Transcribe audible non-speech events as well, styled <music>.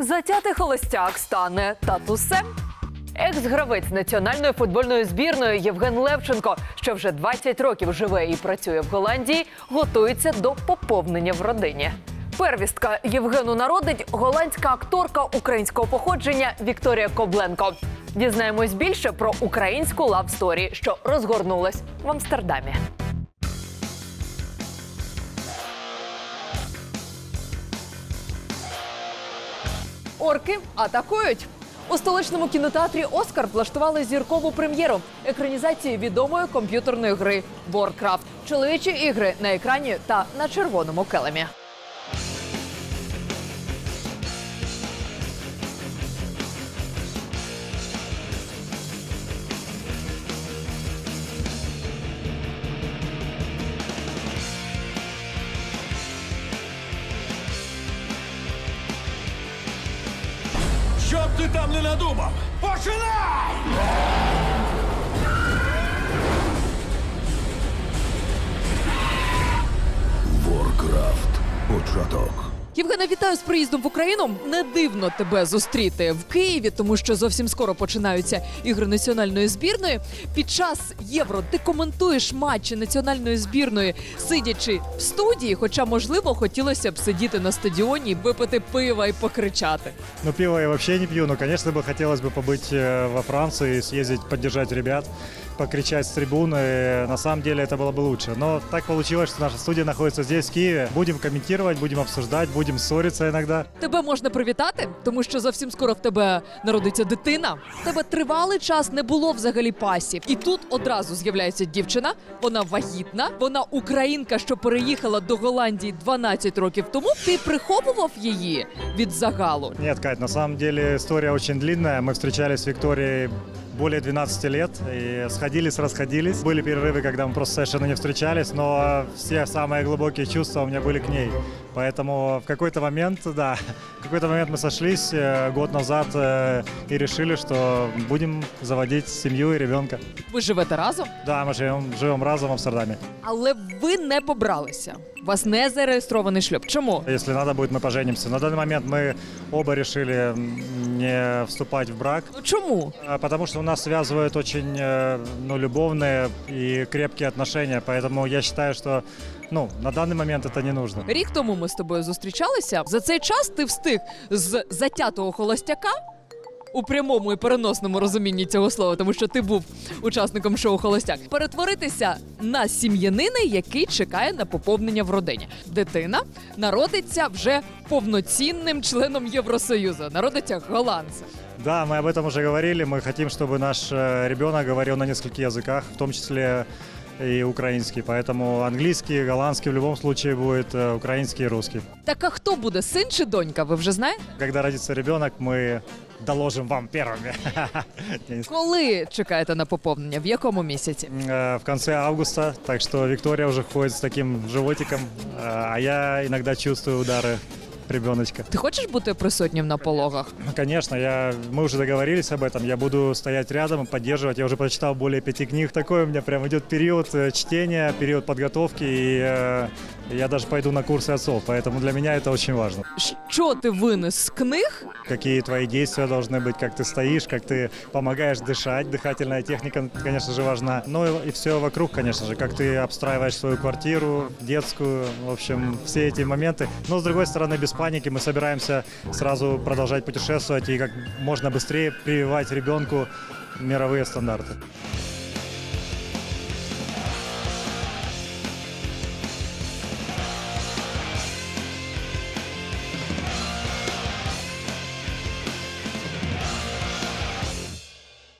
Затятий холостяк стане татусем. Екс-гравець національної футбольної збірної Євген Левченко, що вже 20 років живе і працює в Голландії, готується до поповнення в родині. Первістка Євгену народить голландська акторка українського походження Вікторія Кобленко. Дізнаємось більше про українську лавсторі, що розгорнулась в Амстердамі. Орки атакують. У столичному кінотеатрі Оскар влаштували зіркову прем'єру екранізації відомої комп'ютерної гри Warcraft. Чоловічі ігри на екрані та на червоному келемі. Ти там не надумав! Починай! Євгена, вітаю з приїздом в Україну. Не дивно тебе зустріти в Києві, тому що зовсім скоро починаються ігри національної збірної. Під час євро ти коментуєш матчі національної збірної, сидячи в студії. Хоча, можливо, хотілося б сидіти на стадіоні, випити пива і покричати. Ну, пиво я вообще не пью, но, конечно, бы хотелось бы побыть э, во Франции, съездить, поддержать ребят, покричать с трибуны. На самом деле это было бы лучше. Но так получилось, что наша студия находится здесь, в Киеве. Будем комментировать, будем обсуждать, будем ссориться иногда. Тебе можна привітати, тому що зовсім скоро в тебе народиться дитина. В тебе тривалий час не було взагалі пасів. І тут одразу з'являється дівчина. Вона вагітна, вона українка, що переїхала до Голландії 12 років тому. Ти приховував її від загалу. Нет, Кать, на самом деле история очень длинная. Мы встречались с Викторией более 12 лет и сходились, расходились. Были перерывы, когда мы просто совершенно не встречались, но все самые глубокие чувства у меня были к ней. Поэтому в какой-то момент, да, <laughs> в какой-то момент мы сошлись э, год назад э, и решили, что будем заводить семью и ребенка. Ви живете разом, Да, мы живем, живем разом в Амстердаме. але ви не побралися. У вас не зареєстрований шлюб. Чому? Если надо будет, мы поженимся. На данный момент мы оба решили м, не вступать в брак. Ну чому? А, Потому что у нас связывают очень э, ну, любовные и крепкие отношения, поэтому я считаю, что ну, на данный момент это не нужно. Рік тому ми з тобою зустрічалися. За цей час ти встиг з затятого холостяка. У прямому і переносному розумінні цього слова, тому що ти був учасником шоу Холостяк, перетворитися на сім'янина, який чекає на поповнення в родині. Дитина народиться вже повноцінним членом Євросоюзу, народиться голландцем. Да, мы об этом уже говорили. Мы хотим, чтобы наш э, ребенок говорил на нескольких языках, в том числе и украинский. Поэтому английский, голландский в любом случае будет, э, украинский и русский. Так а хто буде син чи донька? Ви вже знаєте? Когда родится ребенок, мы доложим вам первыми. Я не Коли <laughs> чекаєте на поповнення? В якому місяці? Э, в конце августа, так что Виктория уже ходит с таким животиком, э, а я иногда чувствую удары Ребеночка. Ти хочеш бути присутнім на пологах? Ну, Конечно, я, мы уже договорились об этом, я буду стоять рядом и поддерживать. Я уже прочитал более пяти книг. Такой у меня прям идет период э, чтения, период подготовки, и э, я даже пойду на курсы отцов, поэтому для меня это очень важно. Що ти винес з книг? Какие твои действия должны быть, как ты стоишь, как ты помогаешь дышать. Дыхательная техника, конечно же, важна. Ну и, и все вокруг, конечно же, как ты обстраиваешь свою квартиру, детскую, в общем, все эти моменты. Но, с другой стороны, без паники мы собираемся сразу продолжать путешествовать и как можно быстрее прививать ребенку мировые стандарты.